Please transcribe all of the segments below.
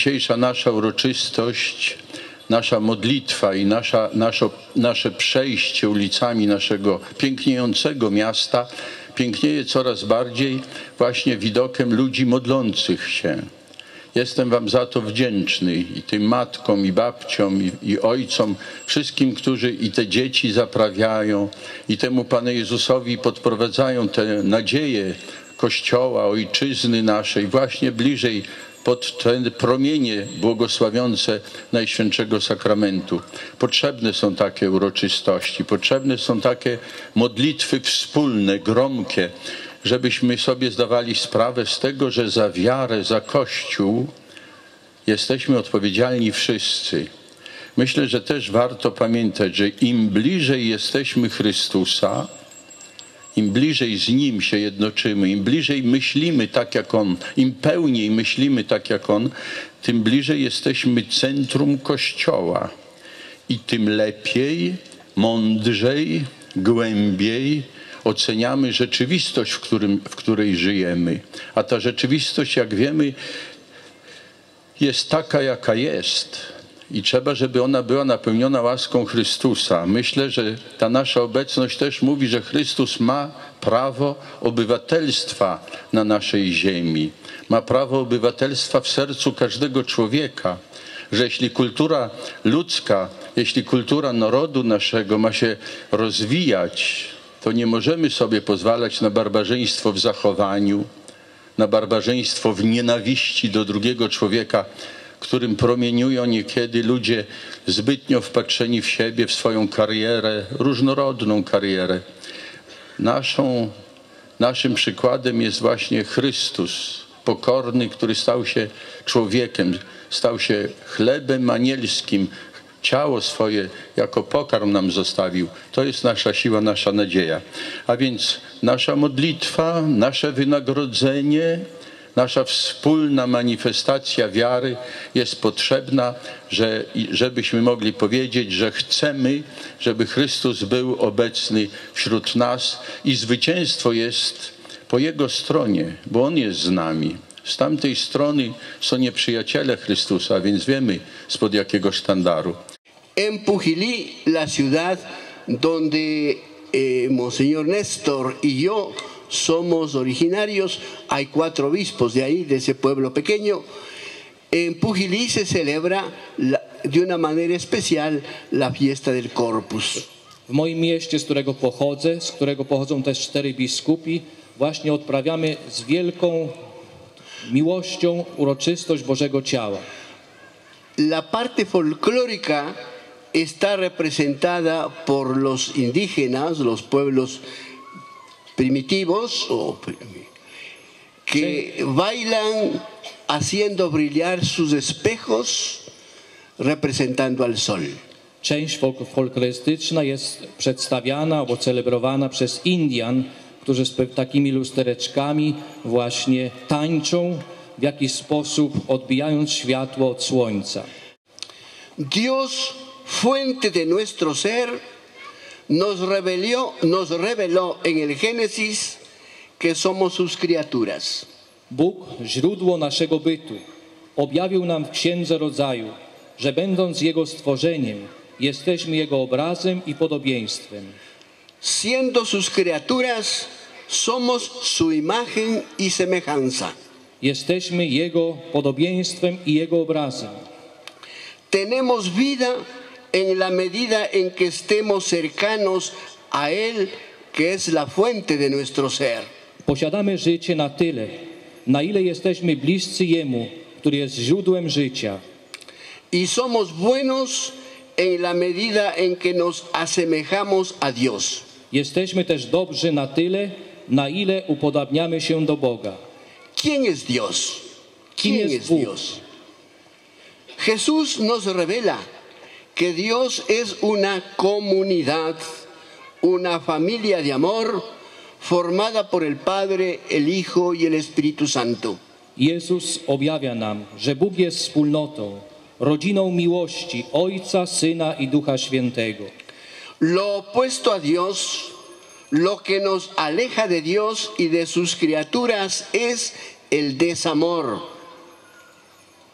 dzisiejsza nasza uroczystość, nasza modlitwa i nasza, nasze, przejście ulicami naszego piękniejącego miasta pięknieje coraz bardziej właśnie widokiem ludzi modlących się. Jestem Wam za to wdzięczny i tym matkom, i babciom, i, i, ojcom, wszystkim, którzy i te dzieci zaprawiają, i temu Panu Jezusowi podprowadzają te nadzieje Kościoła, Ojczyzny naszej, właśnie bliżej pod te promienie błogosławiące Najświętszego Sakramentu. Potrzebne są takie uroczystości, potrzebne są takie modlitwy wspólne, gromkie, żebyśmy sobie zdawali sprawę z tego, że za wiarę, za Kościół jesteśmy odpowiedzialni wszyscy. Myślę, że też warto pamiętać, że im bliżej jesteśmy Chrystusa, im bliżej z Nim się jednoczymy, im bliżej myślimy tak jak On, im pełniej myślimy tak jak On, tym bliżej jesteśmy centrum Kościoła i tym lepiej, mądrzej, głębiej oceniamy rzeczywistość, w, którym, w której żyjemy. A ta rzeczywistość, jak wiemy, jest taka, jaka jest. I trzeba, żeby ona była napełniona łaską Chrystusa. Myślę, że ta nasza obecność też mówi, że Chrystus ma prawo obywatelstwa na naszej ziemi. Ma prawo obywatelstwa w sercu każdego człowieka. Że jeśli kultura ludzka, jeśli kultura narodu naszego ma się rozwijać, to nie możemy sobie pozwalać na barbarzyństwo w zachowaniu, na barbarzyństwo w nienawiści do drugiego człowieka, którym promieniują niekiedy ludzie zbytnio wpatrzeni w siebie, w swoją karierę, różnorodną karierę. Naszą, naszym przykładem jest właśnie Chrystus, pokorny, który stał się człowiekiem, stał się chlebem anielskim, ciało swoje jako pokarm nam zostawił. To jest nasza siła, nasza nadzieja. A więc nasza modlitwa, nasze wynagrodzenie, nasza wspólna manifestacja wiary jest potrzebna, że, żebyśmy mogli powiedzieć, że chcemy, żeby Chrystus był obecny wśród nas i zwycięstwo jest po Jego stronie, bo On jest z nami. Z tamtej strony są nieprzyjaciele Chrystusa, więc wiemy spod jakiego sztandaru. En la ciudad donde eh, Monseñor Néstor y yo somos originarios, hay cuatro obispos de ahí, de ese pueblo pequeño. En Pujilí se celebra la, de una manera especial la fiesta del Corpus. W moim mieście, z którego pochodzę, z którego pochodzą też cztery biskupi, właśnie odprawiamy z wielką miłością uroczystość Bożego Ciała. La parte folclórica está representada por los indígenas, los pueblos primitivos, o, que Sí. bailan haciendo brillar sus espejos, representando al sol. Część folk folklorystyczna jest przedstawiana albo celebrowana przez Indian, którzy z takimi lustereczkami właśnie tańczą, w jakiś sposób odbijając światło od słońca. Dios, fuente de nuestro ser, nos reveló, nos reveló en el Génesis que somos sus criaturas. Bóg, źródło naszego bytu, objawił nam w Księdze Rodzaju, że będąc Jego stworzeniem, jesteśmy Jego obrazem i podobieństwem. Siendo sus criaturas, somos su imagen y semejanza. Jesteśmy Jego podobieństwem i Jego obrazem. Tenemos vida en la medida en que estemos cercanos a Él, que es la fuente de nuestro ser. Posiadamy życie na tyle, na ile jesteśmy bliscy Jemu, który jest źródłem życia. Y somos buenos en la medida en que nos asemejamos a Dios. Jesteśmy też dobrzy na tyle, na ile upodabniamy się do Boga. ¿Quién es Dios? ¿Quién ¿Quién es? Dios? Jesús nos revela que Dios es una comunidad, una familia de amor formada por el Padre, el Hijo y el Espíritu Santo. Jezus objawia nam, że Bóg jest wspólnotą, rodziną miłości Ojca, Syna i Ducha Świętego. Lo opuesto a Dios, lo que nos aleja de Dios y de sus criaturas es el desamor.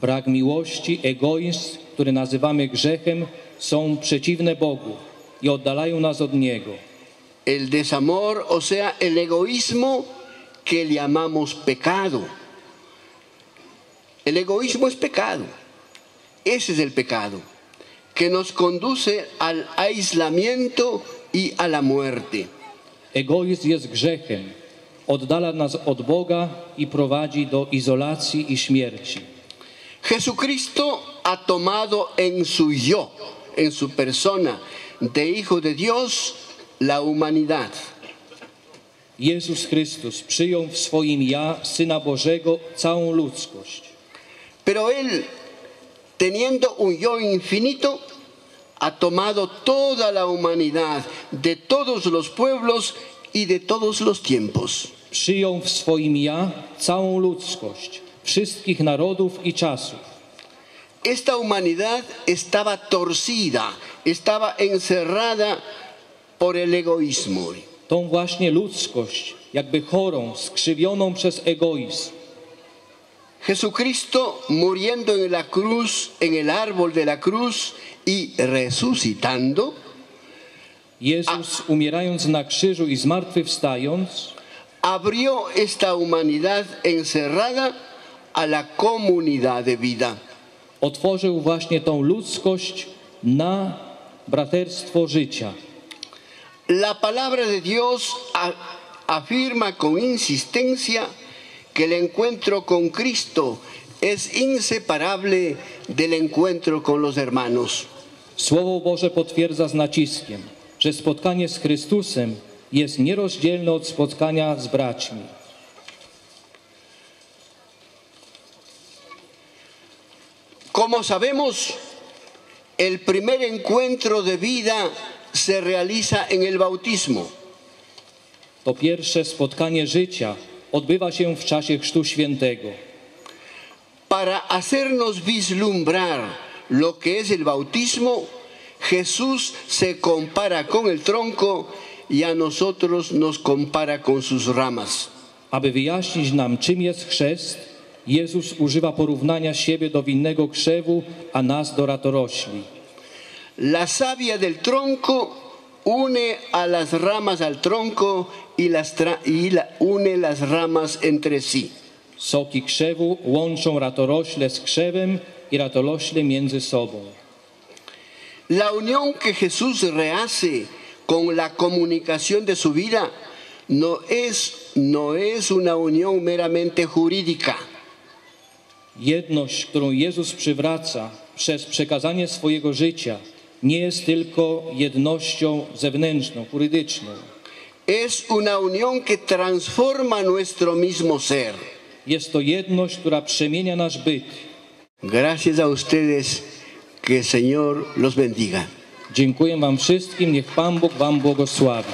Brak miłości, egoizm, który nazywamy grzechem, są przeciwne Bogu i oddalają nas od Niego. El desamor, o sea, el egoísmo que le llamamos pecado. El egoísmo es pecado. Ese es el pecado, que nos conduce al aislamiento y a la muerte. Egoizm jest grzechem, oddala nas od Boga i prowadzi do izolacji i śmierci. Jesucristo ha tomado en su yo, en su persona de Hijo de Dios, la humanidad. Jezus Chrystus przyjął w swoim ja Syna Bożego całą ludzkość. Pero Él, teniendo un yo infinito, ha tomado toda la humanidad de todos los pueblos y de todos los tiempos. Przyjął w swoim ja całą ludzkość, wszystkich narodów i czasów. Esta humanidad estaba torcida, estaba encerrada por el egoísmo. Tą właśnie ludzkość, jakby chorą, skrzywioną przez egoizm. Jesucristo muriendo en la cruz, en el árbol de la cruz y resucitando, Jezus, umierając na krzyżu i zmartwychwstając, abrió esta humanidad encerrada a la comunidad de vida. otworzył właśnie tą ludzkość na braterstwo życia. La palabra de Dios afirma con insistencia que el encuentro con Cristo es inseparable del encuentro con los hermanos. Słowo Boże potwierdza z naciskiem, że spotkanie z Chrystusem jest nierozdzielne od spotkania z braćmi. Como sabemos, el primer encuentro de vida se realiza en el bautismo. To pierwsze spotkanie życia odbywa się w czasie Chrztu Świętego. Para hacernos vislumbrar lo que es el bautismo, Jesús se compara con el tronco y a nosotros nos compara con sus ramas. Aby wyjaśnić nam, czym jest chrzest, Jezus używa porównania siebie do winnego krzewu, a nas do ratorośli. La savia del tronco une a las ramas al tronco y, las tra- y la- une las ramas entre sí. Soki krzewu łączą ratorośle z krzewem i ratorośle między sobą. La unión que Jesús rehace con la comunicación de su vida no es, no es una unión meramente jurídica. Jedność, którą Jezus przywraca przez przekazanie swojego życia, nie jest tylko jednością zewnętrzną, jurydyczną. Es una unión que transforma nuestro mismo ser. Jest to jedność, która przemienia nasz byt. Gracias a ustedes, que el Señor los bendiga. Dziękuję Wam wszystkim, niech Pan Bóg Wam błogosławi.